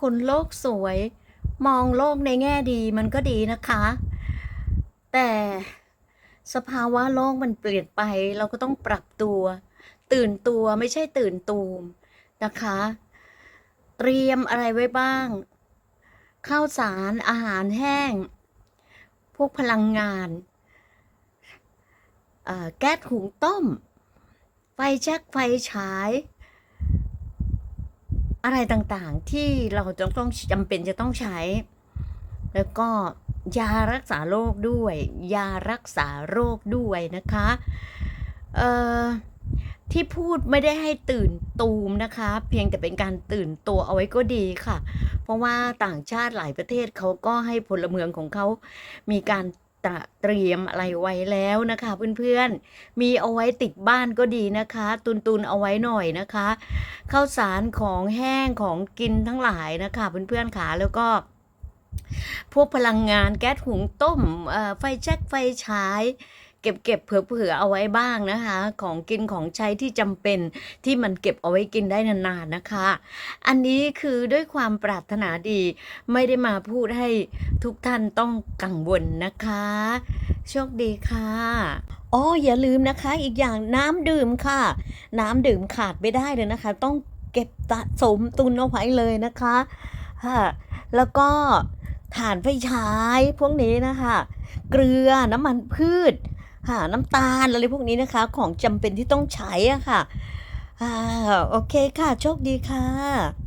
คนโลกสวย มองโลกในแง่ดีมันก็ดีนะคะ แต่สภาวะโลกมันเปลี่ยนไปเราก็ต้องปรับตัว ตื่นตัวไม่ใช่ตื่นตูมนะคะ เตรียมอะไรไว้บ้าง ข้าวสารอาหารแห้ง พวกพลังงานแก๊สหุงต้ม ไฟแช็กไฟฉาย อะไรต่างๆที่เราจะต้องจำเป็นจะต้องใช้ แล้วก็ยารักษาโรคด้วย ยารักษาโรคด้วยนะคะเอ่อที่พูดไม่ได้ให้ตื่นตูมนะคะ เพียงแต่เป็นการตื่นตัวเอาไว้ก็ดีค่ะ เพราะว่าต่างชาติหลายประเทศเขาก็ให้พลเมืองของเขามีการ ตระเตรียมอะไรไว้แล้วนะคะเพื่อนๆ มีเอาไว้ติดบ้านก็ดีนะคะตุนตุนๆเอาไว้หน่อยนะคะข้าวสารของแห้งของกินทั้งหลายนะคะเพื่อนๆค่ะแล้วก็พวกพลังงานแก๊สหุงต้มไฟแช็กไฟฉาย ก็บเก็บเผื่อเอาไว้บ้างนะคะ ของกินของใช้ที่จำเป็นที่มันเก็บเอาไว้กินได้นานๆนะคะ อันนี้คือด้วยความปรารถนาดีไม่ได้มาพูดให้ทุกท่านต้องกังวลนะคะ โชคดีค่ะอ๋ออย่าลืมนะคะ อีกอย่างน้ำดื่มค่ะ น้ำดื่มขาดไม่ได้เลยนะคะ ต้องเก็บสะสมตุนเอาไว้เลยนะคะค่ะแล้วก็ฐานไฟฉายพวกนี้นะคะ เกลือน้ำมันพืช ค่ะน้ำตาลอะไรพวกนี้นะคะ ของจำเป็นที่ต้องใช้อะค่ะอ่าโอเคค่ะ โชคดีค่ะ